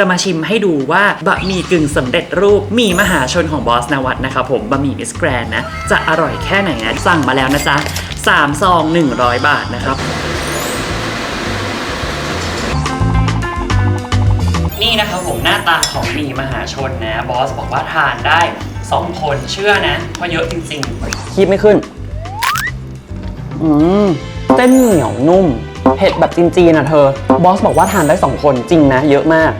จะมาชิมให้ดูว่าบะหมี่กึ่งสำเร็จรูปมีมหาชนของบอสนวัตนะครับผมบะหมี่มิสแกรนนะ จะอร่อยแค่ไหนนะสั่งมาแล้วนะจ๊ะ3ซอง 100 บาทนะครับ นี่นะครับผมหน้าตาของหมี่มหาชนนะบอสบอกว่าทานได้ 2 คนเชื่อนะเพราะเยอะจริงๆคีบไม่ขึ้น อืมเส้นเหนียวนุ่มเผ็ดแบบจีนๆนะเธอบอสบอกว่าทานได้ 2 คนจริงนะ เยอะมาก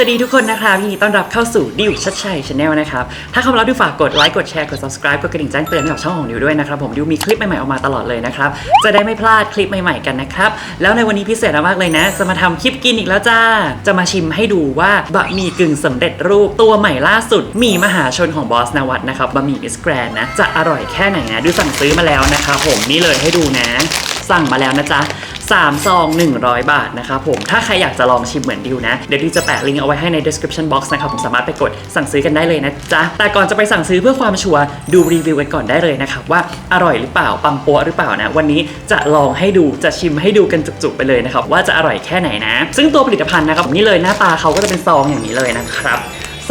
สวัสดีทุกคนนะครับยินดีต้อนรับเข้าสู่ดิวชัดชัยชาแนลนะครับ ถ้าเข้ามาแล้วดิวฝากกดไลค์กดแชร์กด subscribe กดกระดิ่งแจ้งเตือนให้กับช่องของดิวด้วยนะครับ ผมดิวมีคลิปใหม่ๆออกมาตลอดเลยนะครับ จะได้ไม่พลาดคลิปใหม่ๆกันนะครับ แล้วในวันนี้พิเศษมากเลยนะ จะมาทำคลิปกินอีกแล้วจ้า จะมาชิมให้ดูว่าบะหมี่กึ่งสำเร็จรูปตัวใหม่ล่าสุด มีมหาชนของบอสนวัตนะครับบะหมี่มิสแกรนนะจะอร่อยแค่ไหนนะดิวสั่งซื้อมาแล้วนะครับผมนี่เลยให้ดูนะ สั่งมาแล้วนะจ๊ะ 3 ซอง 100 บาทนะครับผม ถ้าใครอยากจะลองชิมเหมือนดิวนะ เดี๋ยวดิวจะแปะลิงก์เอาไว้ให้ใน description box นะครับผมสามารถไปกดสั่งซื้อกันได้เลยนะจ๊ะ แต่ก่อนจะไปสั่งซื้อเพื่อความชัวร์ดูรีวิวกันก่อนได้เลยนะครับว่าอร่อยหรือเปล่าปังปัวหรือเปล่านะ วันนี้จะลองให้ดูจะชิมให้ดูกันจุกๆไปเลยนะครับว่าจะอร่อยแค่ไหนนะ ซึ่งตัวผลิตภัณฑ์นะครับนี่เลยหน้าตาเขาก็จะเป็นซองอย่างนี้เลยนะครับ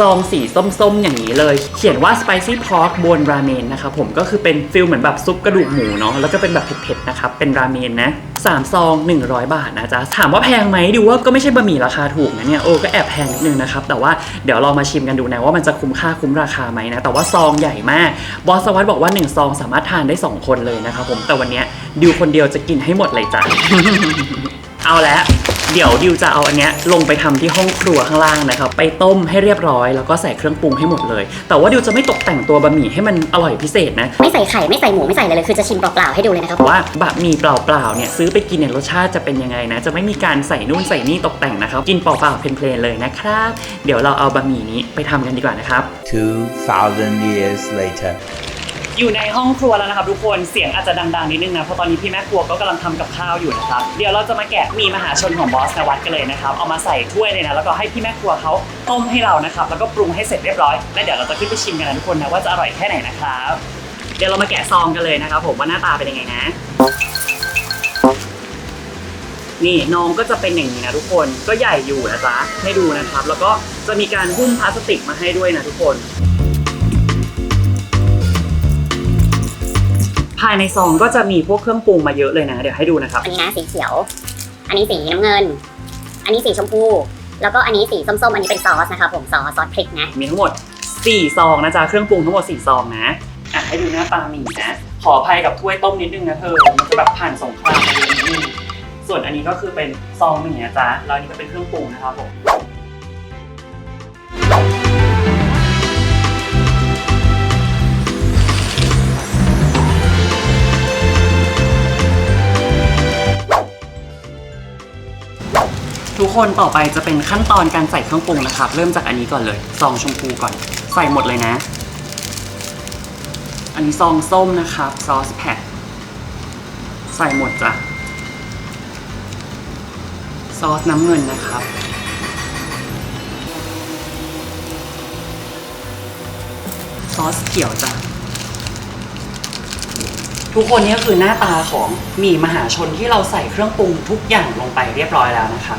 ซองสีส้มๆ อย่างนี้เลย เขียนว่า spicy pork bone ramen นะครับผมก็คือเป็นฟิลเหมือนแบบซุปกระดูกหมูเนาะแล้วก็เป็นแบบเผ็ดๆนะครับเป็นราเมนนะ3ซอง 100 บาทนะจ๊ะ ถามว่าแพงไหมดูว่าก็ไม่ใช่บะหมี่ราคาถูกนะเนี่ยโอ้ก็แอบแพงนิดนึงนะครับ แต่ว่าเดี๋ยวเรามาชิมกันดูนะว่ามันจะคุ้มค่าคุ้มราคาไหมนะ แต่ว่าซองใหญ่มาก บอสวัตบอกว่า 1 ซองสามารถทานได้ 2 คนเลยนะครับผมแต่วันเนี้ยดิวคนเดียวจะกินให้หมดเลยจ้ะเอาละ เดี๋ยวดิวจะเอาอันเนี้ยลงไปทำที่ห้องครัวข้างล่างนะครับ ไปต้มให้เรียบร้อย แล้วก็ใส่เครื่องปรุงให้หมดเลย แต่ว่าดิวจะไม่ตกแต่งตัวบะหมี่ให้มันอร่อยพิเศษนะ ไม่ใส่ไข่ไม่ใส่หมูไม่ใส่อะไรเลย คือจะชิมเปล่าๆให้ดูเลยนะครับว่าบะหมี่เปล่าๆเนี่ยซื้อไปกินเนี่ยรสชาติจะเป็นยังไงนะ จะไม่มีการใส่นู่นใส่นี่ตกแต่งนะครับ กินเปล่าๆเพลนๆเลยนะครับ เดี๋ยวเราเอาบะหมี่นี้ไปทำกันดีกว่านะครับ2,000 years later. อยู่ในห้องครัวแล้วนะครับทุกคนเสียงอาจจะดังๆนิดนึงนะเพราะตอนนี้พี่แม่ครัวก็กำลังทำกับข้าวอยู่นะครับเดี๋ยวเราจะมาแกะมีมหาชนของบอสนวัตกันเลยนะครับเอามาใส่ถ้วยเลยนะแล้วก็ให้พี่แม่ครัวเขาต้มให้เรานะครับแล้วก็ปรุงให้เสร็จเรียบร้อยแล้วเดี๋ยวเราจะขึ้นไปชิมกันนะทุกคนนะว่าจะอร่อยแค่ไหนนะครับเดี๋ยวเรามาแกะซองกันเลยนะครับผมว่าหน้าตาเป็นยังไงนะ นี่น้องก็จะเป็นอย่างนี้นะทุกคนก็ใหญ่อยู่นะจ๊ะให้ดูนะครับ แล้วก็จะมีการหุ้มพลาสติกมาให้ด้วยนะทุกคนายในซองก็จะมีพวกเครื่องปรุงมาเยอะเลยนะ เดี๋ยวให้ดูนะครับ อันนี้นะสีเขียว อันนี้สีน้ำเงิน อันนี้สีชมพู แล้วก็อันนี้สีส้มๆ อันนี้เป็นซอสนะครับผมซอสซอสพริกนะ มีทั้งหมด 4 ซองนะจ๊ะ เครื่องปรุงทั้งหมด 4 ซองนะ อะให้ดูหน้าตาหมี่นะ ขออภัยกับถ้วยต้มนิดนึงนะเธอ มันจะแบบผ่านสงครามมาเยอะนิดนึงส่วนอันนี้ก็คือเป็นซองหมี่นะจ๊ะ แล้วอันนี้ก็เป็นเครื่องปรุงนะครับผม คนต่อไปจะเป็นขั้นตอนการใส่เครื่องปรุงนะครับ เริ่มจากอันนี้ก่อนเลย ซองชมพูก่อน ใส่หมดเลยนะ อันนี้ซองส้มนะครับซอสแพ็คใส่หมดจ้ะซอสน้ำเงินนะครับซอสเขียวจ้ะ ทุกคนนี่ก็คือหน้าตาของหมี่มหาชนที่เราใส่เครื่องปรุงทุกอย่างลงไปเรียบร้อยแล้วนะครับ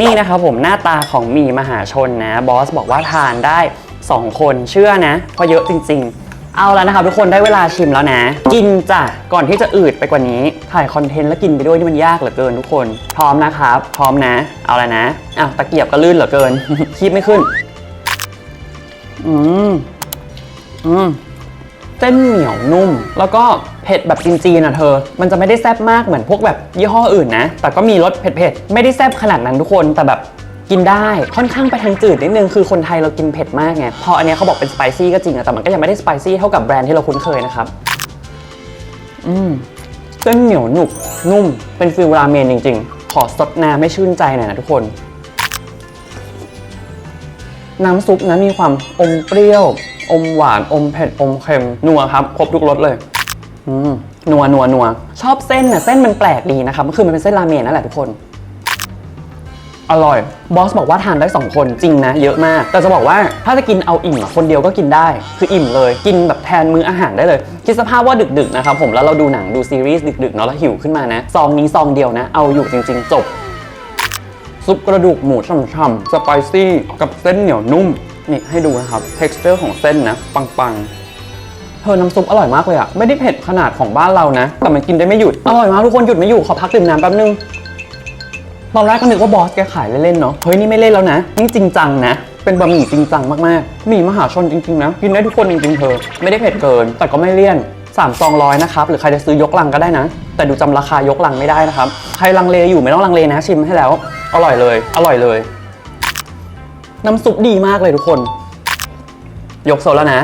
นี่นะครับผมหน้าตาของหมี่มหาชนนะบอสบอกว่าทานได้ 2 คนเชื่อนะเพราะเยอะจริง ๆ เอาแล้วนะครับทุกคนได้เวลาชิมแล้วนะ กินจ้ะก่อนที่จะอืดไปกว่านี้ ถ่ายคอนเทนต์แล้วกินไปด้วยนี่มันยากเหลือเกินทุกคน พร้อมนะครับ พร้อมนะ เอาแล้วนะอะตะเกียบก็ลื่นเหลือเกินคีบไม่ขึ้น อืมอืม เส้นเหนียวนุ่ม แล้วก็เผ็ดแบบจีนๆอะเธอ มันจะไม่ได้แซ่บมากเหมือนพวกแบบยี่ห้ออื่นนะ แต่ก็มีรสเผ็ดๆ ไม่ได้แซ่บขนาดนั้นทุกคน แต่แบบกินได้ค่อนข้างไปทางจืดนิดนึง คือคนไทยเรากินเผ็ดมากไง พออันนี้เขาบอกเป็นสไปซี่ก็จริงอะแต่มันก็ยังไม่ได้สไปซี่เท่ากับแบรนด์ที่เราคุ้นเคยนะครับ อืมเส้นเหนียวหนุบนุ่ม เป็นฟิลราเมนจริง ๆ ขอสดน้ำไม่ชื่นใจหน่อยนะทุกคน น้ำซุปนะมีความอมเปรี้ยว อมหวาน อมเผ็ด อมเค็ม นัวครับ ครบทุกรสเลย อืม นัวนัวนัว ชอบเส้นน่ะ เส้นมันแปลกดีนะครับก็คือมันเป็นเส้นราเมนนั่นแหละทุกคน อร่อย บอสบอกว่าทานได้ 2 คนจริงนะ เยอะมาก แต่จะบอกว่าถ้าจะกินเอาอิ่มอะคนเดียวก็กินได้ คืออิ่มเลย กินแบบแทนมื้ออาหารได้เลย คิดสภาพว่าดึกๆนะครับผม แล้วเราดูหนังดูซีรีส์ดึกๆเนาะแล้วหิวขึ้นมานะ ซองนี้ซองเดียวนะ เอาอยู่จริง ๆ จบซุปกระดูกหมูฉ่ำๆ สไปซี่ กับเส้นเหนียวนุ่ม นี่ให้ดูนะครับ texture ของเส้นนะ ปังๆ เธอน้ำซุปอร่อยมากเลยอะไม่ได้เผ็ดขนาดของบ้านเรานะ แต่มันกินได้ไม่หยุด อร่อยมากทุกคนหยุดไม่อยู่ขอพักดื่มน้ำแป๊บนึง ตอนแรกก็นึกว่าบอสแกขายเล่นๆเนาะ เฮ้ยนี่ไม่เล่นแล้วนะ นี่จริงจังนะ เป็นบะหมี่จริงจังมากๆหมี่มหาชนจริงๆนะ กินได้ทุกคนจริงๆเธอ ไม่ได้เผ็ดเกิน แต่ก็ไม่เลี่ยน3ซองร้อยนะครับ หรือใครจะซื้อยกลังก็ได้นะ แต่ดูจำราคายกลังไม่ได้นะครับ ใครลังเลอยู่ไม่ต้องลังเลนะชิมให้แล้ว อร่อยเลย อร่อยเลย น้ำซุปดีมากเลยทุกคน ยกโซแล้วนะ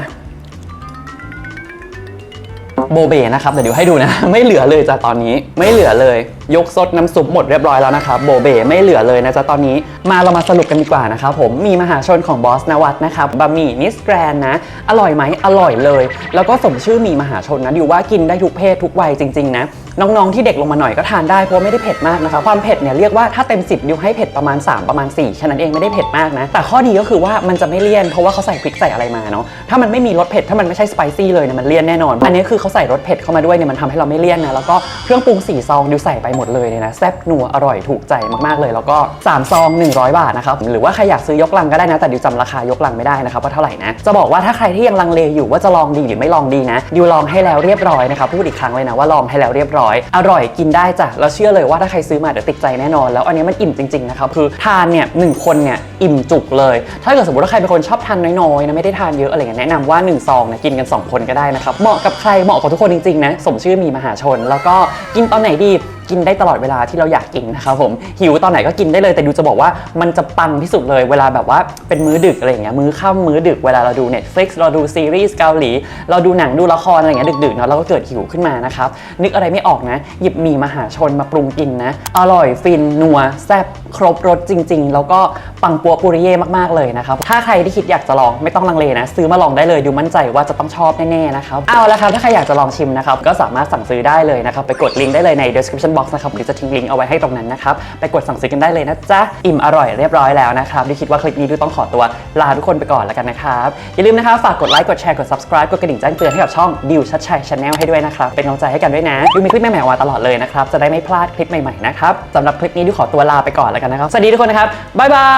โบเบนะครับแต่เดี๋ยวให้ดูนะ ไม่เหลือเลยจ้ะตอนนี้ ไม่เหลือเลย ยกซดน้ำซุปหมดเรียบร้อยแล้วนะครับโบเบไม่เหลือเลยนะจ๊ะตอนนี้มาเรามาสรุปกันดีกว่านะครับผมมีมหาชนของบอสนวัตนะครับบะหมี่มิสแกรนนะ อร่อยไหมอร่อยเลย แล้วก็สมชื่อมีมหาชนนะดิวว่ากินได้ทุกเพศทุกวัยจริงๆนะน้องๆที่เด็กลงมาหน่อยก็ทานได้เพราะไม่ได้เผ็ดมากนะครับความเผ็ดเนี่ยเรียกว่าถ้าเต็ม 10ดิวให้เผ็ดประมาณ 3 ประมาณ4แค่นั้นเองไม่ได้เผ็ดมากนะ แต่ข้อดีก็คือว่ามันจะไม่เลี่ยนเพราะว่าเขาใส่พริกใส่อะไรมาเนาะถ้ามันไม่มีรสเผ็ดถ้ามันไม่ใช่สไปซี่เลยเนี่ยมันเลี่ยนแน่นอน อันนี้คือเขาใส่รสเผ็ดเข้ามาด้วยเนี่ยมันทำให้เราไม่เลี่ยนนะแล้วก็เครื่องปรุง4ซองดิวใส่ไปหมดเลยเนี่ยนะแซ่บนัวอร่อยถูกใจมากๆเลย แล้วก็3ซอง 100 บาทนะครับหรือว่าใครอยากซื้อยกลังก็ได้นะ แต่ดิวจำราคายกลังไม่ได้นะครับว่าเท่าไหร่นะจะบอกว่าถ้าใครที่ยังลังเลอยู่ว่าจะลองดีหรือไม่ลองดีนะดิวลองให้แล้วเรียบร้อยนะครับพูดอีกครั้งเลยนะว่าลองให้แล้วเรียบร้อย อร่อยกินได้จ้ะแล้วเชื่อเลยว่าถ้าใครซื้อมาเดี๋ยวติดใจแน่นอน แล้วอันนี้มันอิ่มจริงๆนะครับคือทานเนี่ยหนึ่งคนเนี่ยอิ่มจุกเลย ถ้าเกิดสมมติว่าใครเป็นคนชอบทานน้อยๆนะไม่ได้ทานเยอะอะไรเงี้ยแนะนำว่า1ซองนะกินกัน 2 คนก็ได้นะครับเหมาะกับใครเหมาะกับทุกคนจริงๆนะสมชื่อมีมหาชน แล้วก็กินตอนไหนดี กินได้ตลอดเวลาที่เราอยากกินนะครับผมหิวตอนไหนก็กินได้เลย แต่ดูจะบอกว่ามันจะปังที่สุดเลยเวลาแบบว่าเป็นมื้อดึกอะไรอย่างเงี้ยมื้อค่ำมื้อดึกเวลาเราดู Netflix เราดูซีรีส์เกาหลี เราดูหนังดูละครอะไรอย่างเงี้ยดึกๆเนาะเราก็เกิดหิวขึ้นมานะครับนึกอะไรไม่ออกนะ หยิบหมี่มหาชนมาปรุงกินนะ อร่อยฟินนัวแซ่บครบรสจริง ๆ แล้วก็ปังปัวปุริเย่มากๆเลยนะครับถ้าใครที่คิดอยากจะลองไม่ต้องลังเลนะ ซื้อมาลองได้เลยดูมั่นใจว่าจะต้องชอบแน่ๆนะครับเอาละครับถ้าใครอยากจะลองชิมนะครับก็สามารถสั่งซื้อได้เลยนะครับไปกดลิงก์ได้เลยใน description box นะครับหรือจะทิ้งลิงก์เอาไว้ให้ตรงนั้นนะครับ ไปกดสั่งซื้อกันได้เลยนะจ๊ะ อิ่มอร่อยเรียบร้อยแล้วนะครับดิคิดว่าคลิปนี้ดูต้องขอตัวลาทุกคนไปก่อนแล้วกันนะครับ อย่าลืมนะครับฝากกดไลค์กดแชร์กด subscribe กดกระดิ่งแจ้งเตือนให้กับช่องดิวชัดชัยชาแนลให้ด้วยนะครับเป็นกำลังใจให้กันด้วยนะดิวมีคลิปใหม่ๆออกมาตลอดเลยนะครับจะได้ไม่พลาดคลิปใหม่ๆนะครับสำหรับคลิปนี้ดิวขอตัวลาไปก่อนแล้วกันนะครับสวัสดีทุกคนนะครับบ๊ายบา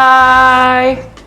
ย